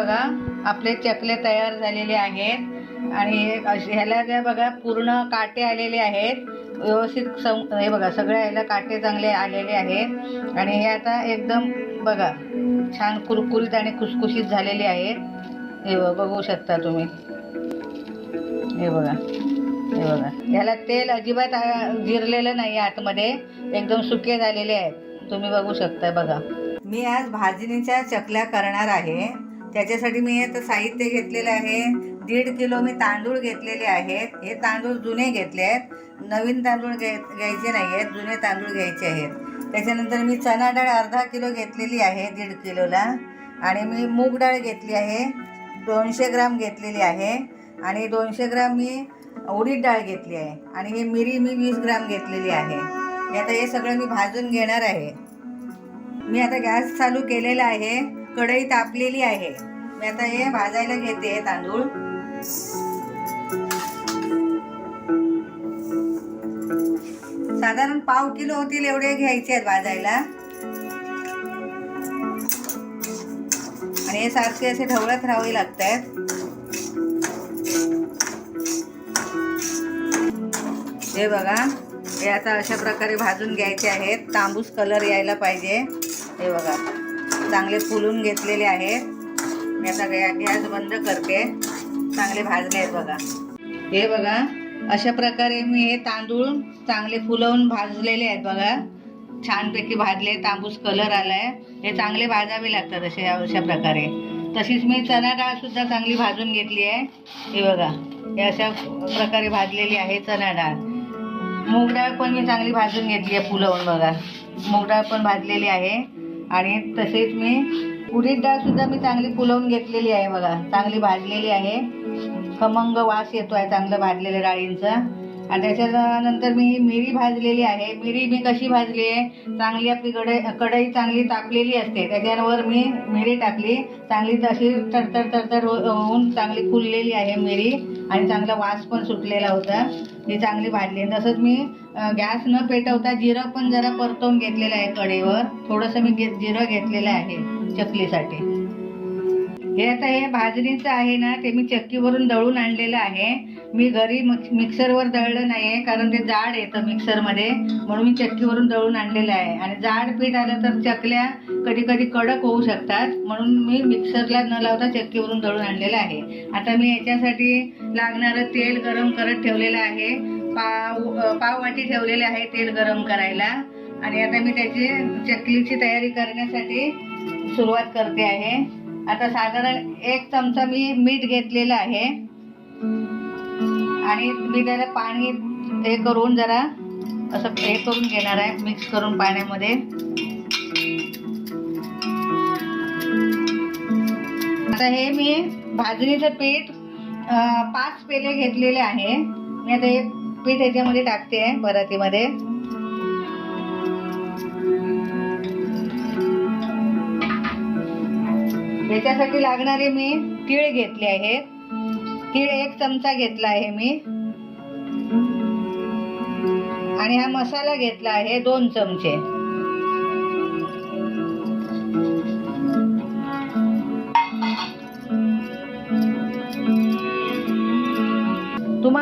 बघा आपले चकले तयार झालेले आहेत आणि हे ह्याला त्या बघा पूर्ण काटे आलेले आहेत. व्यवस्थित सं हे बघा सगळ्या ह्याला काटे चांगले आलेले आहेत. आणि हे आता एकदम बघा छान कुरकुरीत आणि खुसखुशीत झालेले आहेत. हे बघू शकता तुम्ही. हे बघा हे बघा. ह्याला तेल अजिबात जिरलेलं नाही आतमध्ये. एकदम सुके झालेले आहेत. तुम्ही बघू शकता बघा. मी आज भाजणीच्या चकल्या करणार आहे. त्याच्यासाठी मी आता साहित्य घेतलेलं आहे. दीड किलो मी तांदूळ घेतलेले आहेत. हे तांदूळ जुने घेतले आहेत. नवीन तांदूळ घ्याय घ्यायचे नाही आहेत. जुने तांदूळ घ्यायचे आहेत. त्याच्यानंतर मी चणा डाळ अर्धा किलो घेतलेली आहे दीड किलोला. आणि मी मूग डाळ घेतली आहे. दोनशे ग्राम घेतलेली आहे. आणि दोनशे ग्राम मी उडीद डाळ घेतली आहे. आणि हे मिरी मी वीस ग्राम घेतलेली आहे. आता हे सगळं मी भाजून घेणार आहे. मी आता गॅस चालू केलेला आहे. कढई तापलेली आहे. मी आता हे भाजायला घेते तांदूळ. साधारण पाव किलो होतील एवढे घ्यायचे आहेत भाजायला. आणि हे सारखे असे ढवळत राहावे लागत आहेत हे बघा हे आता अशा प्रकारे भाजून घ्यायचे आहेत. तांबूस कलर यायला पाहिजे. हे बघा चांगले फुलून घेतलेले आहेत. मी आता गॅ गॅस बंद करते. चांगले भाजले आहेत बघा. हे बघा अशा प्रकारे मी हे तांदूळ चांगले फुलवून भाजलेले आहेत बघा. छानपैकी भाजले तांबूस कलर आलाय. हे चांगले भाजावे लागतात असे अशा प्रकारे. तशीच मी चणा डाळ सुद्धा चांगली भाजून घेतली आहे. हे बघा हे अशा प्रकारे भाजलेली आहे चणा डाळ. मूग डाळ पण मी चांगली भाजून घेतली आहे फुलवून बघा. मूग डाळ पण भाजलेली आहे. आणि तसेच मी उडीद डाळ सुद्धा मी चांगली फुलवून घेतलेली आहे बघा. चांगली भाजलेली आहे. खमंग वास येतो आहे चांगलं भाजलेल्या डाळींचा. आणि त्याच्यानंतर मी मिरी भाजलेली आहे. मिरी मी कशी भाजली आहे? चांगली आपली कढई कढई चांगली तापलेली असते. त्याच्यावर मी मिरी टाकली. चांगली तशी तडतड तडतड हो, होऊन चांगली फुललेली आहे मिरी. आणि चांगला वास पण सुटलेला होता. ही चांगली भाजली. तसंच मी गॅस न पेटवता जिरं पण जरा परतवून घेतलेलं आहे कढईवर. थोडंसं मी घे जिरं घेतलेलं आहे. चकलीसाठी. हे आता हे भाजणीचं आहे ना ते मी चक्कीवरून दळून आणलेलं आहे. मी घरी मिक्सरवर दळलं नाही आहे कारण ते जाड येतं मिक्सरमध्ये. म्हणून मी चक्कीवरून दळून आणलेलं आहे. आणि जाड पीठ आलं तर चकल्या कधी कधी कडक होऊ शकतात. म्हणून मी मिक्सरला न लावता चक्कीवरून दळून आणलेलं आहे. आता मी याच्यासाठी लागणारं तेल गरम करत ठेवलेलं आहे. पाव पाववाटी पाव वाटी ठेवलेले आहे तेल गरम करायला. आणि आता मी त्याची चकलीची तयारी करण्यासाठी सुरुवात करते आहे. आता साधारण एक चमचा मी मीठ घेतलेलं आहे. आणि मी त्याला पाणी हे करून जरा असं हे करून घेणार आहे मिक्स करून पाण्यामध्ये. आता हे मी भाजणीचं पीठ पाच पेले घेतलेले आहे. मी आता हे पीठ ह्याच्यामध्ये टाकते आहे याच्यासाठी लागणारे मी तीळ घेतले आहेत. तीळ एक चमचा घेतला आहे मी. आणि हा मसाला घेतला आहे दोन चमचे.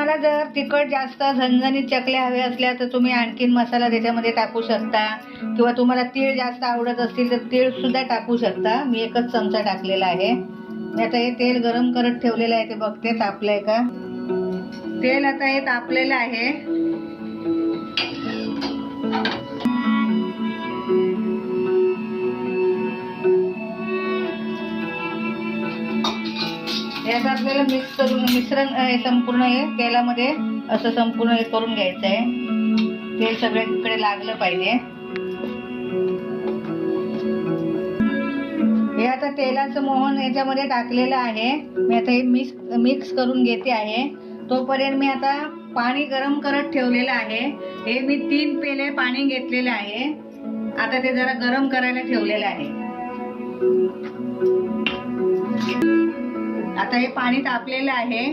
तुम्हाला जर तिखट जास्त झणझणीत चकल्या हव्या असल्या तर तुम्ही आणखीन मसाला त्याच्यामध्ये टाकू शकता. किंवा तुम्हाला तीळ जास्त आवडत असतील तर तीळ सुद्धा टाकू शकता. मी एकच चमचा टाकलेला आहे. मी आता हे तेल गरम करत ठेवलेलं आहे ते बघते तापलंय का? तेल आता हे तापलेलं आहे. आता आपल्याला मिक्स करून मिश्रण हे संपूर्ण हे तेलामध्ये असं संपूर्ण हे करून घ्यायचं आहे तेल सगळीकडे लागलं पाहिजे. हे आता तेलाचं मोहन याच्यामध्ये टाकलेलं आहे. मी आता हे मिक्स मिक्स करून घेते आहे. तोपर्यंत मी आता पाणी गरम करत ठेवलेलं आहे. हे मी तीन पेले पाणी घेतलेलं आहे. आता ते जरा गरम करायला ठेवलेलं आहे. आता हे पाणी तापलेलं आहे.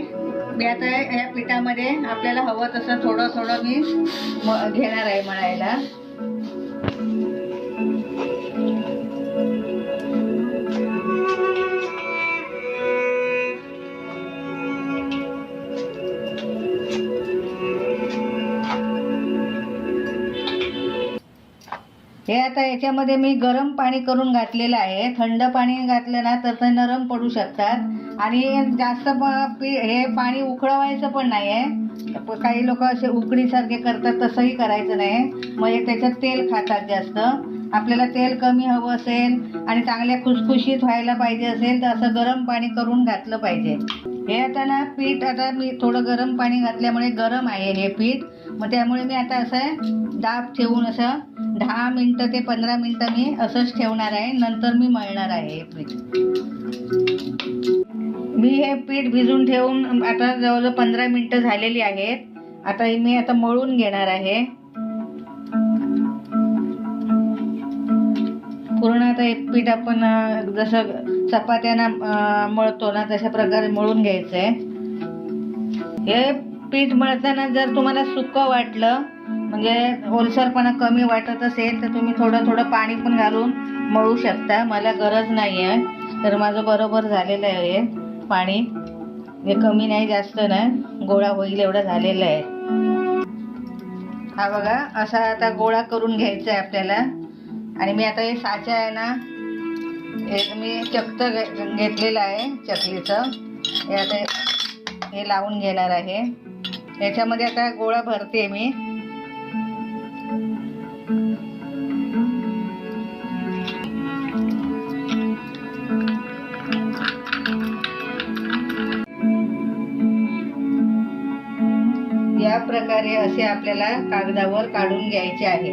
मी आता या पिठामध्ये आपल्याला हवं तसं थोडं थोडं मी घेणार आहे मळायला. हे आता याच्यामध्ये मी गरम पाणी करून घातलेलं आहे. थंड पाणी घातलं ना तर ते नरम पडू शकतात. आणि जास्त प- पी- हे पाणी उकळवायचं पण नाही आहे काही लोक असे उकडीसारखे करतात तसंही करायचं नाही. म्हणजे त्याच्यात तेल खातात जास्त. आपल्याला तेल कमी हवं असेल आणि चांगल्या खुसखुशीत व्हायला पाहिजे असेल तर असं गरम पाणी करून घातलं पाहिजे. हे आता ना पीठ आता मी थोडं गरम पाणी घातल्यामुळे गरम आहे हे पीठ. मग त्यामुळे मी आता असं दाब ठेवून असं दहा मिनटं ते पंधरा मिनटं मी असंच ठेवणार आहे. नंतर मी मळणार आहे हे पीठ. मी हे पीठ भिजून ठेवून आता जवळजवळ पंधरा मिनटं झालेली आहेत. आता हे मी आता मळून घेणार आहे. पूर्ण आता हे पीठ आपण जसं चपात्यांना मळतो ना तशा प्रकारे मळून घ्यायचं आहे हे पीठ मळताना जर तुम्हाला सुकं वाटलं म्हणजे ओलसरपणा कमी वाटत असेल तर तुम्ही थोडं थोडं पाणी पण घालून मळू शकता. मला गरज नाही आहे तर माझं बरोबर झालेलं आहे. पाणी. हे कमी नाही जास्त नाही गोळा होईल एवढं झालेला आहे. हा बघा असा आता गोळा करून घ्यायचा आहे आपल्याला. आणि मी आता हे साचा आहे ना हे मी चक्त घे- घेतलेलं आहे चकलीचं. हे आता हे लावून घेणार आहे. याच्यामध्ये आता गोळा भरते मी. या प्रकारे असे आपल्याला कागदावर काढून घ्यायचे आहे.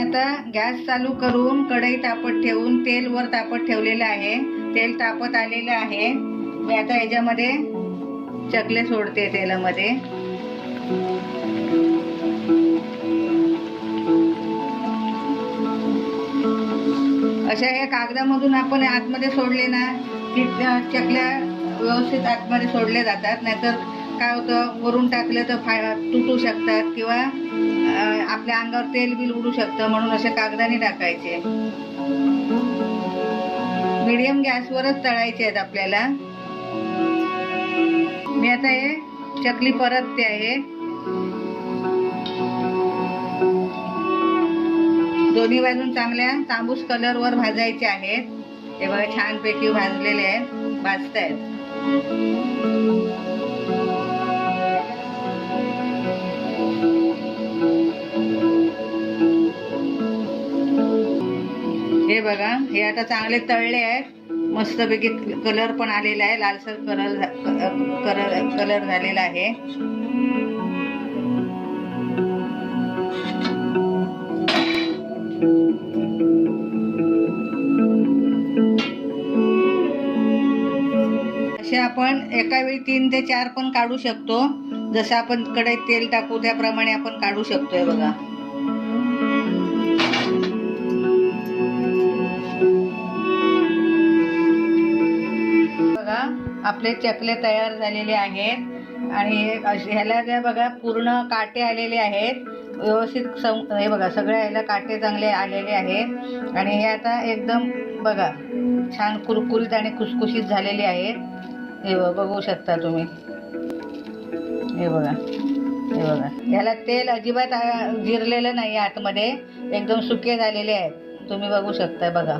आता गॅस चालू करून कढई तापत ठेवून तेल वर तापत ठेवलेलं आहे. तेल तापत आलेलं आहे. मी आता याच्यामध्ये चकले सोडते तेलामध्ये. अशा या कागदामधून आपण आतमध्ये सोडले ना की चकल्या व्यवस्थित आतमध्ये सोडल्या जातात. नाहीतर काय होतं वरून टाकलं तर फा तुटू शकतात किंवा आपल्या अंगावर तेल बिल उडू शकतं म्हणून अशा कागदाने टाकायचे. मिडियम गॅसवरच तळायचे आहेत आपल्याला. मी आता हे चकली परतते आहे. दोन्ही बाजून चांगल्या तांबूस कलरवर भाजायचे आहेत. हे बघा छानपैकी भाजलेले आहेत. भाजतायत हे बघा हे आता चांगले तळले आहेत. मस्तपैकी कलर पण आलेला आहे. लालसर कलर कलर कलर झालेला आहे. आपण एका वेळी तीन ते चार पण काढू शकतो. जसं आपण कढईत तेल टाकू त्याप्रमाणे आपण काढू शकतोय बघा. बघा आपले चकले तयार झालेले आहेत. आणि हे ह्याला त्या बघा पूर्ण काटे आलेले आहेत. व्यवस्थित सं हे बघा सगळ्या ह्याला काटे चांगले आलेले आहेत. आणि हे आता एकदम बघा छान कुरकुरीत आणि खुसखुशीत झालेले आहेत. हे बघू शकता तुम्ही. हे बघा हे बघा. ह्याला तेल अजिबात जिरलेलं नाही आतमध्ये. एकदम सुके झालेले आहेत. तुम्ही बघू शकता बघा.